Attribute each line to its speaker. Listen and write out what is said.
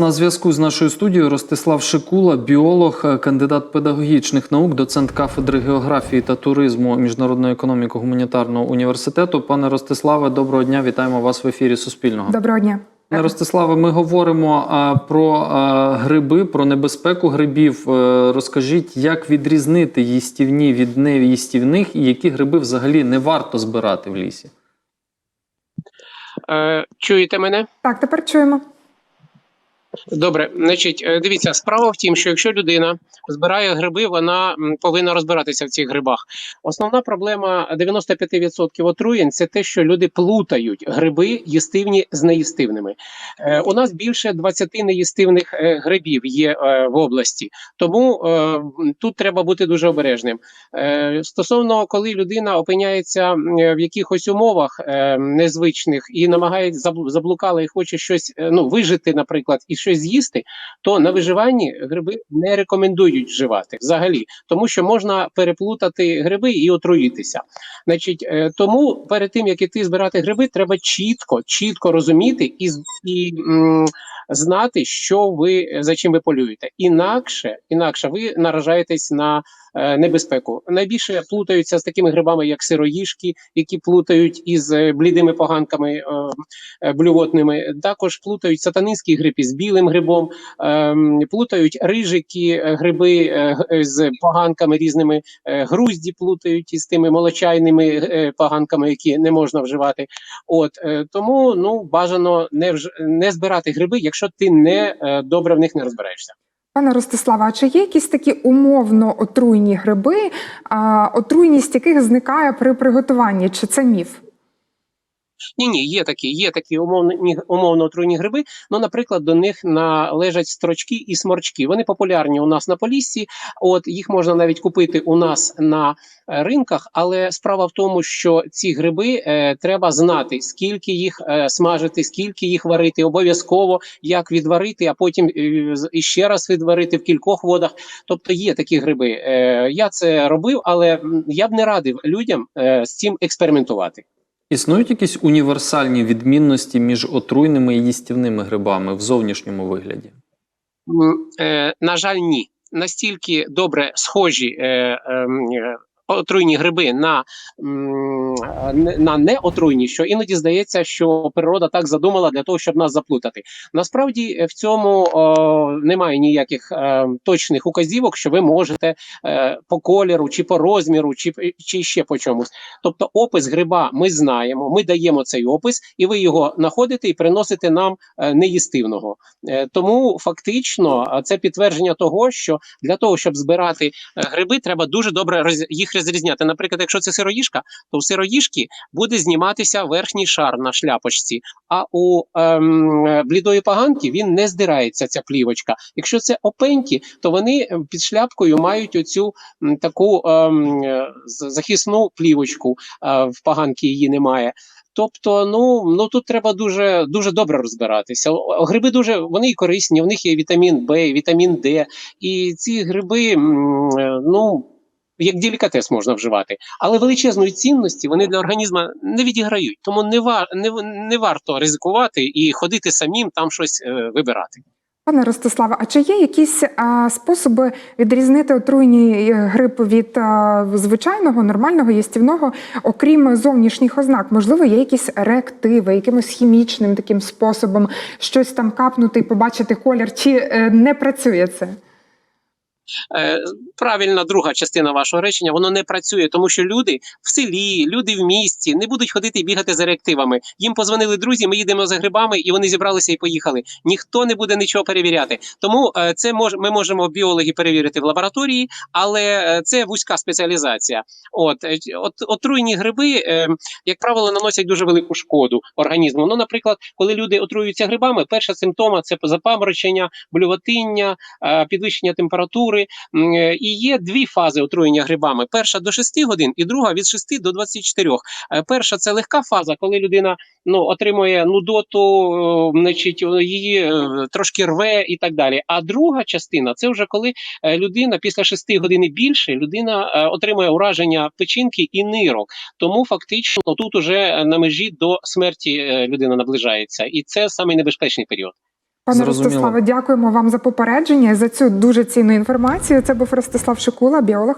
Speaker 1: На зв'язку з нашою студією Ростислав Шикула, біолог, кандидат педагогічних наук, доцент кафедри географії та туризму Міжнародної економіки гуманітарного університету. Пане Ростиславе, доброго дня! Вітаємо вас в ефірі Суспільного.
Speaker 2: Доброго дня.
Speaker 1: Пане Ростиславе, ми говоримо а, про а, гриби, про небезпеку грибів. Е, Розкажіть, як відрізнити їстівні від неїстівних і які гриби взагалі не варто збирати в лісі?
Speaker 3: Е, Чуєте мене?
Speaker 2: Так, тепер чуємо.
Speaker 3: Добре, значить, е, дивіться, справа в тім, що якщо людина збирає гриби, вона повинна розбиратися в цих грибах. Основна проблема 95% отруєнь це те, що люди плутають гриби їстивні з неїстивними. Е, у нас більше 20 неїстивних е, грибів є е, в області, тому е, тут треба бути дуже обережним. Е, стосовно коли людина опиняється в якихось умовах е, незвичних і намагається забл- заблукала і хоче щось е, ну вижити, наприклад, і щось з'їсти, то на виживанні гриби не рекомендують вживати взагалі, тому що можна переплутати гриби і отруїтися. Значить, е, тому перед тим як іти збирати гриби, треба чітко, чітко розуміти і, і м, знати, що ви за чим ви полюєте. Інакше, інакше ви наражаєтесь на е, небезпеку. Найбільше плутаються з такими грибами, як сироїшки, які плутають із е, блідими поганками блювотними. Також плутають сатанинський гриб із білим грибом, ем, плутають рижики, е, гриби е, з поганками різними, е, грузді плутають із тими молочайними е, поганками, які не можна вживати. От е, тому ну бажано не вж... не збирати гриби, якщо ти не е, добре в них не розбираєшся.
Speaker 2: Пане Ростиславе, а чи є якісь такі умовно отруйні гриби, отруйність яких зникає при приготуванні? Чи це міф?
Speaker 3: Ні, ні, є такі, є такі умовно, умовно отруйні гриби. Ну, наприклад, до них належать строчки і сморчки. Вони популярні у нас на Поліссі. От їх можна навіть купити у нас на е, ринках. Але справа в тому, що ці гриби е, треба знати, скільки їх е, смажити, скільки їх варити, обов'язково як відварити, а потім е, з- іще раз відварити в кількох водах. Тобто є такі гриби. Е, я це робив, але я б не радив людям е, з цим експериментувати.
Speaker 1: Існують якісь універсальні відмінності між отруйними і їстівними грибами в зовнішньому вигляді?
Speaker 3: Е, на жаль, ні. Настільки добре схожі е, ем, е, отруйні гриби на, на неотруйні, що іноді здається, що природа так задумала для того, щоб нас заплутати. Насправді е, в цьому о, немає ніяких е, точних указівок, що ви можете е, по кольору, чи по розміру, чи, чи ще по чомусь. Тобто, опис гриба ми знаємо, ми даємо цей опис, і ви його знаходите і приносите нам неїстивного. Тому фактично це підтвердження того, що для того, щоб збирати гриби, треба дуже добре роз... їх розрізняти. Наприклад, якщо це сироїшка, то у сироїшки буде зніматися верхній шар на шляпочці, а у ем, е, блідої поганки він не здирається, ця плівочка. Якщо це опеньки, то вони е, під шляпкою мають оцю м, таку ем, е, захисну плівочку, а в поганки її немає. Тобто, ну ну тут треба дуже дуже добре розбиратися. Гриби дуже вони і корисні. В них є вітамін Б, вітамін Д, і ці гриби, е, ну як делікатес можна вживати, але величезної цінності вони для організму не відіграють. Тому не вар не, не варто ризикувати і ходити самим там щось е, вибирати.
Speaker 2: Пане Ростиславе, а чи є якісь а, способи відрізнити отруйні е, гриб від а, звичайного, нормального, їстівного, окрім зовнішніх ознак? Можливо, є якісь реактиви, якимось хімічним таким способом щось там капнути і побачити колір, чи е, не працює це?
Speaker 3: Е, правильна друга частина вашого речення, воно не працює, тому що люди в селі, люди в місті не будуть ходити і бігати за реактивами. Їм позвонили друзі, ми їдемо за грибами, і вони зібралися і поїхали. Ніхто не буде нічого перевіряти. Тому е, це мож, ми можемо біологи перевірити в лабораторії, але е, це вузька спеціалізація. От, от отруйні гриби, як правило, наносять дуже велику шкоду організму. Ну, наприклад, коли люди отруюються грибами, перша симптома це запаморочення, блювотиння, е, підвищення температури. М, е, І є дві фази отруєння грибами: перша до 6 годин, і друга від 6 до 24. Е, Перша це легка фаза, коли людина ну, отримує нудоту, значить, її е, трошки рве і так далі. А друга частина це вже коли людина після 6 годин і більше людина отримує ураження печінки і нирок. Тому фактично тут уже на межі до смерті людина наближається, і це самий небезпечний період.
Speaker 2: Пане
Speaker 1: Зрозуміло.
Speaker 2: Ростиславе, дякуємо вам за попередження і за цю дуже цінну інформацію. Це був Ростислав Шикула, біолог.